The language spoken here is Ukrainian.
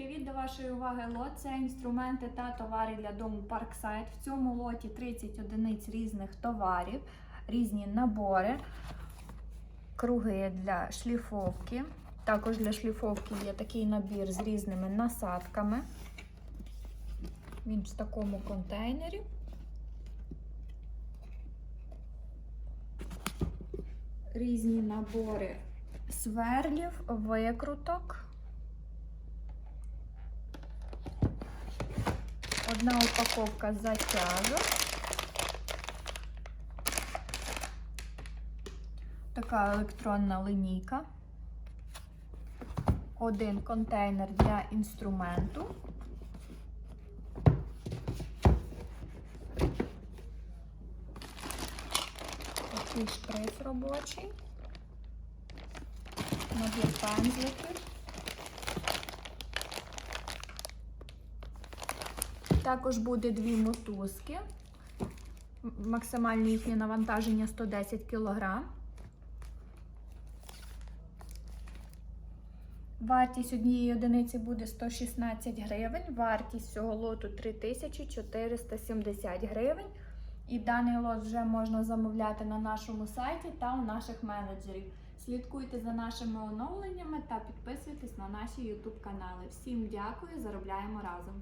привіт! До вашої уваги лот. Це інструменти та товари для дому Parkside. В цьому лоті 30 одиниць різних товарів, різні набори, круги для шліфовки. Також для шліфовки є такий набір з різними насадками. Він в такому контейнері. Різні набори сверлів, викруток. Одна упаковка затяжок. Така електронна линійка. Один контейнер для інструменту. Такий шприц робочий. Набір пензликів. Також буде дві мотузки. Максимальне їхнє навантаження 110 кг. Вартість однієї одиниці буде 116 гривень, вартість цього лоту 3470 гривень. І даний лот вже можна замовляти на нашому сайті та у наших менеджерів. Слідкуйте за нашими оновленнями та підписуйтесь на наші YouTube канали. Всім дякую, заробляємо разом!